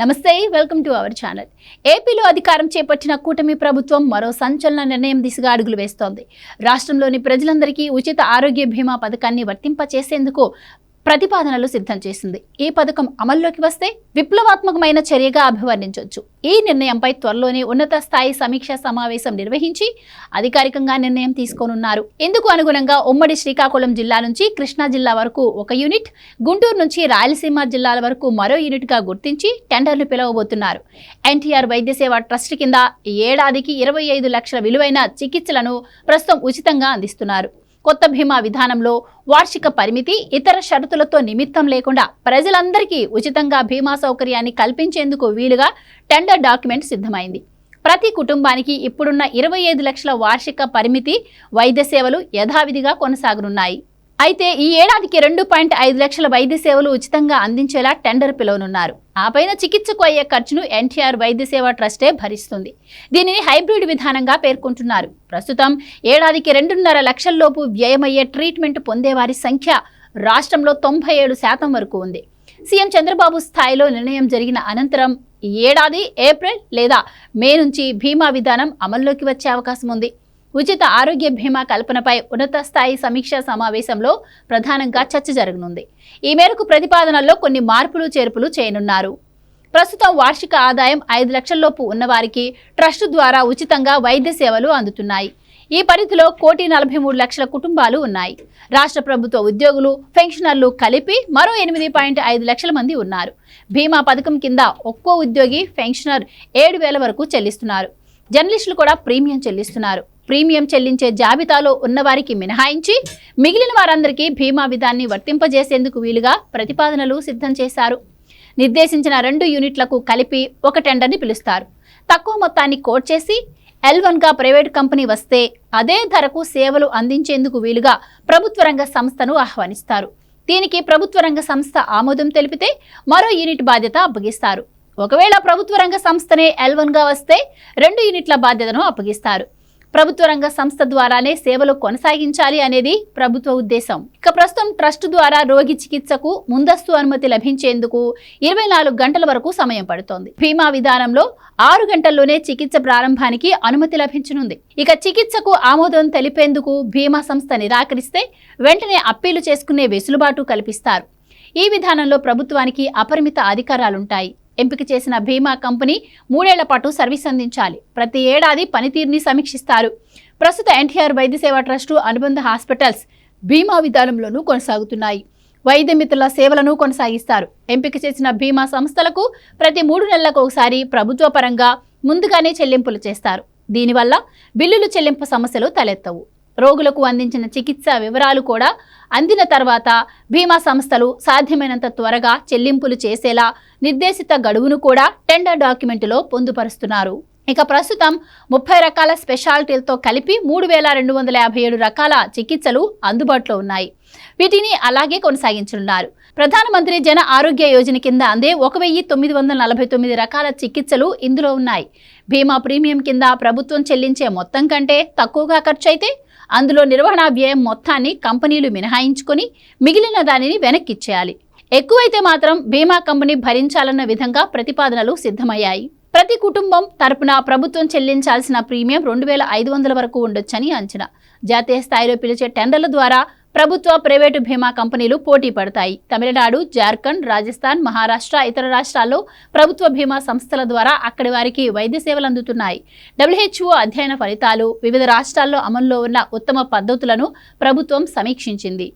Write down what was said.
నమస్తే welcome to our channel. ఏపీలో అధికారం చేపట్టిన కూటమి ప్రభుత్వం మరో సంచలన నిర్ణయం దిశగా అడుగులు వేస్తోంది. రాష్ట్రంలోని ప్రజలందరికీ ఉచిత ఆరోగ్య బీమా పథకాన్ని వర్తింపచేసేందుకు ప్రతిపాదనలు సిద్ధం చేసింది. ఈ పథకం అమల్లోకి వస్తే విప్లవాత్మకమైన చర్యగా అభివర్ణించవచ్చు ఈ నిర్ణయంపై త్వరలోనే ఉన్నత స్థాయి సమీక్షా సమావేశం నిర్వహించి అధికారికంగా నిర్ణయం తీసుకోనున్నారు. ఇందుకు అనుగుణంగా ఉమ్మడి శ్రీకాకుళం జిల్లా నుంచి కృష్ణా జిల్లా వరకు ఒక యూనిట్ గుంటూరు నుంచి రాయలసీమ జిల్లాల వరకు మరో యూనిట్గా గుర్తించి టెండర్లు పిలవబోతున్నారు. ఎన్టీఆర్ వైద్య సేవ ట్రస్ట్ కింద ఏడాదికి ఇరవై ఐదు లక్షల విలువైన చికిత్సలను ప్రస్తుతం ఉచితంగా అందిస్తున్నారు. కొత్త బీమా విధానంలో వార్షిక పరిమితి ఇతర షరతులతో నిమిత్తం లేకుండా ప్రజలందరికీ ఉచితంగా బీమా సౌకర్యాన్ని కల్పించేందుకు వీలుగా టెండర్ డాక్యుమెంట్ సిద్ధమైంది. ప్రతి కుటుంబానికి ఇప్పుడున్న ఇరవై ఐదు లక్షల వార్షిక పరిమితి వైద్య సేవలు యథావిధిగా కొనసాగనున్నాయి. అయితే ఈ ఏడాదికి రెండు పాయింట్ ఐదు లక్షల వైద్య సేవలు ఉచితంగా అందించేలా టెండర్ పిలవనున్నారు. ఆ పైన చికిత్సకు అయ్యే ఖర్చును ఎన్టీఆర్ వైద్య సేవ ట్రస్టే భరిస్తుంది. దీనిని హైబ్రిడ్ విధానంగా పేర్కొంటున్నారు. ప్రస్తుతం ఏడాదికి రెండున్నర లక్షల్లోపు వ్యయమయ్యే ట్రీట్మెంట్ పొందేవారి సంఖ్య రాష్ట్రంలో తొంభై ఏడు శాతం వరకు ఉంది. సీఎం చంద్రబాబు స్థాయిలో నిర్ణయం జరిగిన అనంతరం ఈ ఏడాది ఏప్రిల్ లేదా మే నుంచి బీమా విధానం అమల్లోకి వచ్చే అవకాశం ఉంది. ఉచిత ఆరోగ్య బీమా కల్పనపై ఉన్నత స్థాయి సమీక్షా సమావేశంలో ప్రధానంగా చర్చ జరగనుంది. ఈ మేరకు ప్రతిపాదనల్లో కొన్ని మార్పులు చేర్పులు చేయనున్నారు. ప్రస్తుతం వార్షిక ఆదాయం ఐదు లక్షల్లోపు ఉన్నవారికి ట్రస్ట్ ద్వారా ఉచితంగా వైద్య సేవలు అందుతున్నాయి. ఈ పరిధిలో కోటి నలభై మూడు లక్షల కుటుంబాలు ఉన్నాయి. రాష్ట్ర ప్రభుత్వ ఉద్యోగులు పెన్షనర్లు కలిపి మరో ఎనిమిది పాయింట్ ఐదు లక్షల మంది ఉన్నారు. బీమా పథకం కింద ఒక్కో ఉద్యోగి పెన్షనర్ ఏడు వేల వరకు చెల్లిస్తున్నారు. జర్నలిస్టులు కూడా ప్రీమియం చెల్లిస్తున్నారు. ప్రీమియం చెల్లించే జాబితాలో ఉన్నవారికి మినహాయించి మిగిలిన వారందరికీ బీమా విధాన్ని వర్తింపజేసేందుకు వీలుగా ప్రతిపాదనలు సిద్ధం చేశారు. నిర్దేశించిన రెండు యూనిట్లకు కలిపి ఒక టెండర్ని పిలుస్తారు. తక్కువ మొత్తాన్ని కోట్ చేసి ఎల్ వన్గా ప్రైవేట్ కంపెనీ వస్తే అదే ధరకు సేవలు అందించేందుకు వీలుగా ప్రభుత్వ రంగ సంస్థను ఆహ్వానిస్తారు. దీనికి ప్రభుత్వ రంగ సంస్థ ఆమోదం తెలిపితే మరో యూనిట్ బాధ్యత అప్పగిస్తారు. ఒకవేళ ప్రభుత్వ రంగ సంస్థనే ఎల్ వన్గా వస్తే రెండు యూనిట్ల బాధ్యతను అప్పగిస్తారు. ప్రభుత్వ రంగ సంస్థ ద్వారానే సేవలు కొనసాగించాలి అనేది ప్రభుత్వ ఉద్దేశం. ఇక ప్రస్తుతం ట్రస్ట్ ద్వారా రోగి చికిత్సకు ముందస్తు అనుమతి లభించేందుకు ఇరవై నాలుగు గంటల వరకు సమయం పడుతోంది. బీమా విధానంలో ఆరు గంటల్లోనే చికిత్స ప్రారంభానికి అనుమతి లభించనుంది. ఇక చికిత్సకు ఆమోదం తెలిపేందుకు బీమా సంస్థ నిరాకరిస్తే వెంటనే అప్పీలు చేసుకునే వెసులుబాటు కల్పిస్తారు. ఈ విధానంలో ప్రభుత్వానికి అపరిమిత అధికారాలుంటాయి. ఎంపిక చేసిన బీమా కంపెనీ మూడేళ్ళ పాటు సర్వీస్ అందించాలి. ప్రతి ఏడాది పనితీరుని సమీక్షిస్తారు. ప్రస్తుత ఎన్టీఆర్ వైద్య సేవ ట్రస్టు అనుబంధ హాస్పిటల్స్ బీమా విధానంలోనూ కొనసాగుతున్నాయి. వైద్య మిత్రుల సేవలను కొనసాగిస్తారు. ఎంపిక చేసిన బీమా సంస్థలకు ప్రతి మూడు నెలలకు ఒకసారి ప్రభుత్వ పరంగా ముందుగానే చెల్లింపులు చేస్తారు. దీనివల్ల బిల్లులు చెల్లింపు సమస్యలు తలెత్తవు. రోగులకు అందించిన చికిత్స వివరాలు కూడా అందిన తర్వాత బీమా సంస్థలు సాధ్యమైనంత త్వరగా చెల్లింపులు చేసేలా నిర్దేశిత గడువును కూడా టెండర్ డాక్యుమెంటులో పొందుపరుస్తున్నారు. ఇక ప్రస్తుతం ముప్పై రకాల స్పెషాలిటీలతో కలిపి మూడు వేల రెండు వందల యాభై ఏడు రకాల చికిత్సలు అందుబాటులో ఉన్నాయి. వీటిని అలాగే కొనసాగించనున్నారు. ప్రధానమంత్రి జన ఆరోగ్య యోజన కింద అందే ఒక వెయ్యి తొమ్మిది వందల నలభై తొమ్మిది రకాల చికిత్సలు ఇందులో ఉన్నాయి. బీమా ప్రీమియం కింద ప్రభుత్వం చెల్లించే మొత్తం కంటే తక్కువగా ఖర్చయితే అందులో నిర్వహణ వ్యయం మొత్తాన్ని కంపెనీలు మినహాయించుకొని మిగిలిన దానిని వెనక్కిచ్చేయాలి. ఎక్కువైతే మాత్రం బీమా కంపెనీ భరించాలన్న విధంగా ప్రతిపాదనలు సిద్ధమయ్యాయి. ప్రతి కుటుంబం తరపున ప్రభుత్వం చెల్లించాల్సిన ప్రీమియం రెండు వేల ఐదు వందల వరకు ఉండొచ్చని అంచనా. జాతీయ స్థాయిలో పిలిచే టెండర్ల ద్వారా ప్రభుత్వ ప్రైవేటు బీమా కంపెనీలు పోటీ పడతాయి. తమిళనాడు జార్ఖండ్ రాజస్థాన్ మహారాష్ట్ర ఇతర రాష్ట్రాల్లో ప్రభుత్వ బీమా సంస్థల ద్వారా అక్కడి వారికి వైద్య సేవలు అందుతున్నాయి. డబ్ల్యూహెచ్ఓ అధ్యయన ఫలితాలు వివిధ రాష్ట్రాల్లో అమల్లో ఉన్న ఉత్తమ పద్ధతులను ప్రభుత్వం సమీక్షించింది.